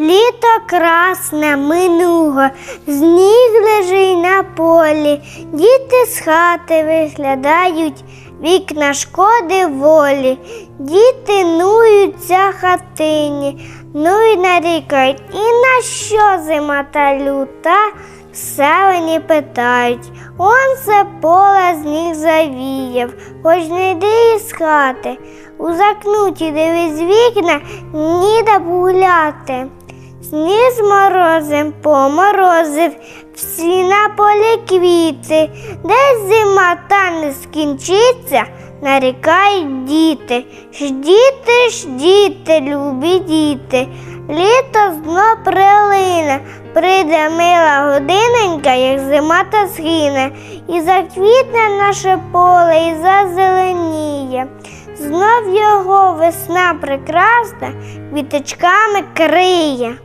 Літо красне минуло, сніг лежить на полі, діти з хати виглядають, вікна шкоди волі, діти нуються хатині, ну й нарікають, і на що зима та люта? Вони питають, он це поле сніг завіяв, хоч не йди із хати. У закнуті дивись вікна, ніде погуляти. Сніг з морозем поморозив, всі на полі квіти, десь зима та не скінчиться, нарікають діти. Ждіти, ждіти, любі діти, літо знов прилине, прийде мила годиненька, як зима та згине, і заквітне наше поле, і зазеленіє. Знов його весна прекрасна, квіточками криє.